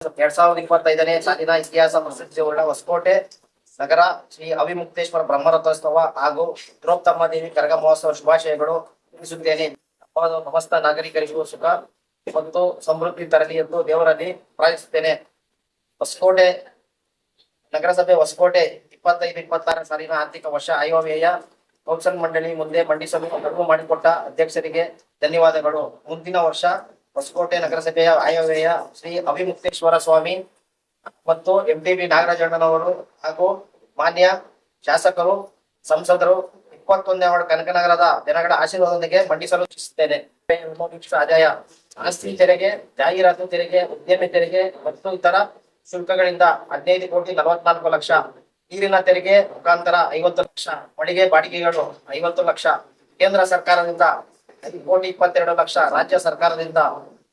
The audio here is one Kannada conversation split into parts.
ಎರಡ್ ಸಾವಿರದ ಇಪ್ಪತ್ತೈದನೇ ಸಾಲಿನ ಇತಿಹಾಸ ಪ್ರಸಿದ್ಧಿಯುಳ್ಳ ಹೊಸಕೋಟೆ ನಗರ ಶ್ರೀ ಅವಿಮುಕ್ತೇಶ್ವರ ಬ್ರಹ್ಮರಥೋತ್ಸವ ಹಾಗೂ ದ್ರೌಪದಮ್ಮ ದೇವಿ ಕರಗ ಮಹೋತ್ಸವ ಶುಭಾಶಯಗಳು ತಿಳಿಸುತ್ತೇನೆ. ಸಮಸ್ತ ನಾಗರಿಕರಿಗೂ ಸುಖ ಮತ್ತು ಸಮೃದ್ಧಿ ತರಲಿ ಎಂದು ದೇವರಲ್ಲಿ ಪ್ರಾರ್ಥಿಸುತ್ತೇನೆ. ಹೊಸಕೋಟೆ ನಗರಸಭೆ ಹೊಸಕೋಟೆ ಇಪ್ಪತ್ತೈದು ಇಪ್ಪತ್ತಾರನೇ ಸಾಲಿನ ಆರ್ಥಿಕ ವರ್ಷ ಆಯವ್ಯಯ ಕೌನ್ಸಿಲ್ ಮಂಡಳಿ ಮುಂದೆ ಮಂಡಿಸಲು ಅನುವು ಮಾಡಿಕೊಟ್ಟ ಅಧ್ಯಕ್ಷರಿಗೆ ಧನ್ಯವಾದಗಳು. ಮುಂದಿನ ವರ್ಷ ಹೊಸಕೋಟೆ ನಗರಸಭೆಯ ಆಯವ್ಯಯ ಶ್ರೀ ಅಭಿಮುಕ್ತೇಶ್ವರ ಸ್ವಾಮಿ ಮತ್ತು ಎಂ ಟಿ ಬಿ ನಾಗರಾಜಣ್ಣನವರು ಹಾಗೂ ಮಾನ್ಯ ಶಾಸಕರು, ಸಂಸದರು, ಇಪ್ಪತ್ತೊಂದನೇ ವಾರ್ಡ್ ಕನಕನಗರದ ಜನಗಳ ಆಶೀರ್ವಾದದೊಂದಿಗೆ ಮಂಡಿಸಲು ಇಚ್ಛಿಸುತ್ತೇನೆ. ಆದಾಯ, ಆಸ್ತಿ ತೆರಿಗೆ, ಜಾಹೀರಾತು ತೆರಿಗೆ, ಉದ್ಯಮಿ ತೆರಿಗೆ ಮತ್ತು ಇತರ ಶುಲ್ಕಗಳಿಂದ ಹದಿನೈದು ಕೋಟಿ ನಲವತ್ನಾಲ್ಕು ಲಕ್ಷ ನೀರಿನ ತೆರಿಗೆ ಮುಖಾಂತರ ಐವತ್ತು ಲಕ್ಷ, ಮಳಿಗೆ ಬಾಡಿಗೆಗಳು ಐವತ್ತು ಲಕ್ಷ ಕೇಂದ್ರ ಸರ್ಕಾರದಿಂದ ಕೋಟಿ ಇಪ್ಪತ್ತೆರಡು ಲಕ್ಷ ರಾಜ್ಯ ಸರ್ಕಾರದಿಂದ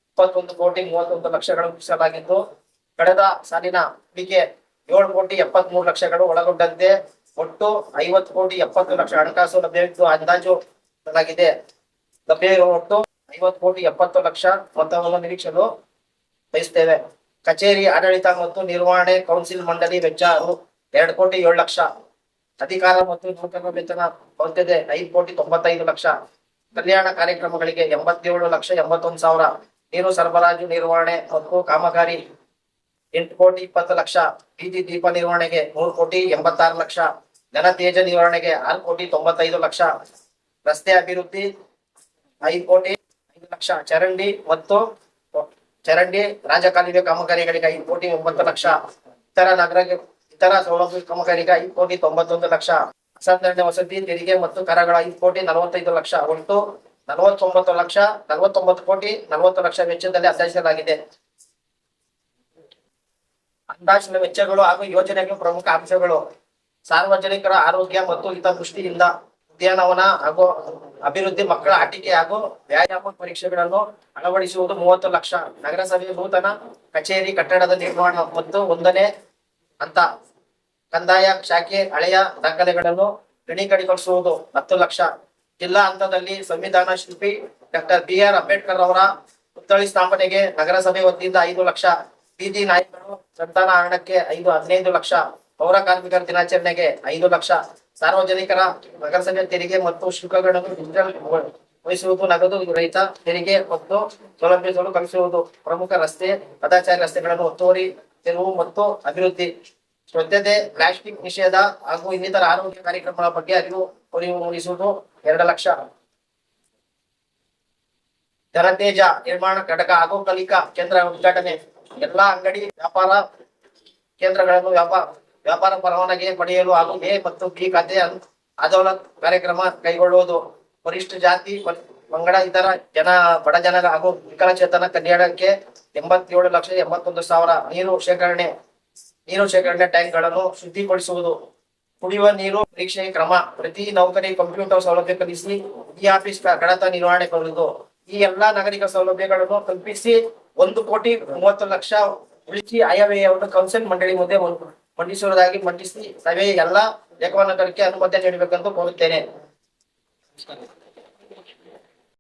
ಇಪ್ಪತ್ತೊಂದು ಕೋಟಿ, ಮೂವತ್ತೊಂದು ಲಕ್ಷಗಳು ಮುಗಿಸಲಾಗಿದ್ದು ಕಳೆದ ಸಾಲಿನ ಹೂಡಿಕೆ ಏಳು ಕೋಟಿ, ಎಪ್ಪತ್ಮೂರು ಲಕ್ಷಗಳು ಒಳಗೊಂಡಂತೆ. ಒಟ್ಟು ಐವತ್ತು ಕೋಟಿ, ಎಪ್ಪತ್ತು ಲಕ್ಷ ಹಣಕಾಸು ಲಭ್ಯವಿದ್ದು ಅಂದಾಜು ಮಾಡಲಾಗಿದೆ. ಲಭ್ಯವಿರುವ ಒಟ್ಟು ಐವತ್ತು ಕೋಟಿ, ಎಪ್ಪತ್ತು ಲಕ್ಷ ಮೊತ್ತವನ್ನು ನಿರೀಕ್ಷಲು ಬಯಸ್ತೇವೆ ಕಚೇರಿ, ಆಡಳಿತ ಮತ್ತು ನಿರ್ವಹಣೆ ಕೌನ್ಸಿಲ್ ಮಂಡಳಿ ವೆಚ್ಚ ಎರಡು ಕೋಟಿ ಏಳು ಲಕ್ಷ. ಅಧಿಕಾರ ಮತ್ತು ನೂತನ ವೇತನ ಹೊಂದಿದೆ ಐದು ಕೋಟಿ ತೊಂಬತ್ತೈದು ಲಕ್ಷ. ಕಲ್ಯಾಣ ಕಾರ್ಯಕ್ರಮಗಳಿಗೆ ಎಂಬತ್ತೇಳು ಲಕ್ಷ ಎಂಬತ್ತೊಂದು ಸಾವಿರ ನೀರು ಸರಬರಾಜು ನಿರ್ವಹಣೆ ಮತ್ತು ಕಾಮಗಾರಿ ಎಂಟು ಕೋಟಿ ಇಪ್ಪತ್ತು ಲಕ್ಷ ಬೀದಿ ದೀಪ ನಿರ್ವಹಣೆಗೆ ಮೂರು ಕೋಟಿ ಎಂಬತ್ತಾರು ಲಕ್ಷ ಘನತೇಜ ನಿರ್ವಹಣೆಗೆ ಆರು ಕೋಟಿ ತೊಂಬತ್ತೈದು ಲಕ್ಷ. ರಸ್ತೆ ಅಭಿವೃದ್ಧಿ ಐದು ಕೋಟಿ ಐದು ಲಕ್ಷ. ಚರಂಡಿ ಮತ್ತು ಚರಂಡಿ ರಾಜಕಾಲುವೆ ಕಾಮಗಾರಿಗಳಿಗೆ ಐದು ಕೋಟಿ ಒಂಬತ್ತು ಲಕ್ಷ. ಇತರ ನಗರ ಇತರ ಸೌಲಭ್ಯ ಕಾಮಗಾರಿಗೆ ಐದು ಕೋಟಿ ತೊಂಬತ್ತೊಂದು ಲಕ್ಷ. ಅಸಾಧಾರಣ ವಸತಿ ತೆರಿಗೆ ಮತ್ತು ಕರಗಳ ಐದು ಕೋಟಿ ನಲವತ್ತೈದು ಲಕ್ಷ ಒಟ್ಟು ನಲವತ್ತೊಂಬತ್ತು ಲಕ್ಷ, ನಲವತ್ತೊಂಬತ್ತು ಕೋಟಿ, ನಲವತ್ತು ಲಕ್ಷ ವೆಚ್ಚದಲ್ಲಿ ಅಂದಾಜಿಸಲಾಗಿದೆ ಅಂದಾಜಿನ ವೆಚ್ಚಗಳು ಹಾಗೂ ಯೋಜನೆಗೆ ಪ್ರಮುಖ ಅಂಶಗಳು. ಸಾರ್ವಜನಿಕರ ಆರೋಗ್ಯ ಮತ್ತು ಹಿತದೃಷ್ಟಿಯಿಂದ ಉದ್ಯಾನವನ ಹಾಗೂ ಅಭಿವೃದ್ಧಿ ಮಕ್ಕಳ ಆಟಿಕೆ ಹಾಗೂ ವ್ಯಾಯಾಮ ಪರೀಕ್ಷೆಗಳನ್ನು ಅಳವಡಿಸುವುದು ಮೂವತ್ತು ಲಕ್ಷ. ನಗರಸಭೆ ನೂತನ ಕಚೇರಿ ಕಟ್ಟಡದ ನಿರ್ಮಾಣ ಮತ್ತು ಒಂದನೇ ಹಂತ. ಕಂದಾಯ, ಶಾಖೆ, ಹಳೆಯ ದಾಖಲೆಗಳನ್ನು ದೃಢೀಕರಿಸುವುದು ಹತ್ತು ಲಕ್ಷ. ಜಿಲ್ಲಾ ಹಂತದಲ್ಲಿ ಸಂವಿಧಾನ ಶಿಲ್ಪಿ ಡಾಕ್ಟರ್ ಬಿ ಆರ್ ಅಂಬೇಡ್ಕರ್ ಅವರ ಪುತ್ಥಳಿ ಸ್ಥಾಪನೆಗೆ ನಗರಸಭೆ ವತಿಯಿಂದ ಐದು ಲಕ್ಷ. ಬೀದಿ ನಾಯಕರು ಸಂತಾನ ಹರಣಕ್ಕೆ ಐದು, ಹದಿನೈದು ಲಕ್ಷ. ಪೌರ ಕಾರ್ಮಿಕರ ದಿನಾಚರಣೆಗೆ ಐದು ಲಕ್ಷ. ಸಾರ್ವಜನಿಕರ ನಗರಸಭೆ ತೆರಿಗೆ ಮತ್ತು ಶುಲ್ಕಗಳನ್ನು ಡಿಜಿಟಲ್ ವಹಿಸುವುದು ನಗದು ರಹಿತ ತೆರಿಗೆ ಮತ್ತು ಸೌಲಭ್ಯಗಳು ಕಲಿಸುವುದು ಪ್ರಮುಖ ರಸ್ತೆ, ಪದಾಚಾರಿ ರಸ್ತೆಗಳನ್ನು ಒತ್ತುವರಿ ತೆರವು ಮತ್ತು ಅಭಿವೃದ್ಧಿ. ಶ್ರದ್ಧತೆ ಪ್ಲಾಸ್ಟಿಕ್ ನಿಷೇಧ ಹಾಗೂ ಇನ್ನಿತರ ಆರೋಗ್ಯ ಕಾರ್ಯಕ್ರಮಗಳ ಬಗ್ಗೆ ಅರಿವು ಅರಿವು ಮೂಡಿಸುವುದು ಎರಡು ಲಕ್ಷ. ಜನತೇಜ ನಿರ್ಮಾಣ ಘಟಕ ಹಾಗೂ ಕಲಿಕಾ ಕೇಂದ್ರ ಉದ್ಘಾಟನೆ. ಎಲ್ಲಾ ಅಂಗಡಿ ವ್ಯಾಪಾರ ಕೇಂದ್ರಗಳನ್ನು ವ್ಯಾಪಾರ ವ್ಯಾಪಾರ ಪರವಾನಗಿ ಪಡೆಯಲು ಹಾಗೂ ಎ ಮತ್ತು ಬಿ ಖಾತೆ ಅದೌಲತ್ ಕಾರ್ಯಕ್ರಮ ಕೈಗೊಳ್ಳುವುದು. ವರಿಷ್ಠ ಜಾತಿ ಪಂಗಡ ಇತರ ಜನ, ಬಡ ಜನ ಹಾಗೂ ವಿಕಲಚೇತನ ಕಲ್ಯಾಣಕ್ಕೆ ಎಂಬತ್ತೇಳು ಲಕ್ಷ ಎಂಬತ್ತೊಂದು ಸಾವಿರ ನೀರು ಶೇಖರಣೆ. ನೀರು ಶೇಖರಣೆ ಟ್ಯಾಂಕ್ಗಳನ್ನು ಶುದ್ಧಿಗೊಳಿಸುವುದು ಕುಡಿಯುವ ನೀರು ಪರೀಕ್ಷೆ ಕ್ರಮ. ಪ್ರತಿ ನೌಕರಿ ಕಂಪ್ಯೂಟರ್ ಸೌಲಭ್ಯ ಕಲಿಸಿ ಈ ಆಫೀಸ್ ಕಡತ ನಿರ್ವಹಣೆ ಕೊಡುವುದು. ಈ ಎಲ್ಲಾ ನಾಗರಿಕ ಸೌಲಭ್ಯಗಳನ್ನು ಕಲ್ಪಿಸಿ ಒಂದು ಕೋಟಿ ಮೂವತ್ತು ಲಕ್ಷ ಉಳಿಸಿ ಆಯವ್ಯಯವನ್ನು ಕೌನ್ಸಿಲ್ ಮಂಡಳಿ ಮುಂದೆ ಮಂಡಿಸುವುದಾಗಿ ಮಂಡಿಸಿ ಸಭೆಯ ಎಲ್ಲಾ ಲೇಖನಕರಿಗೆ ಅನುಮತಿ ನೀಡಬೇಕೆಂದು ಕೋರುತ್ತೇನೆ.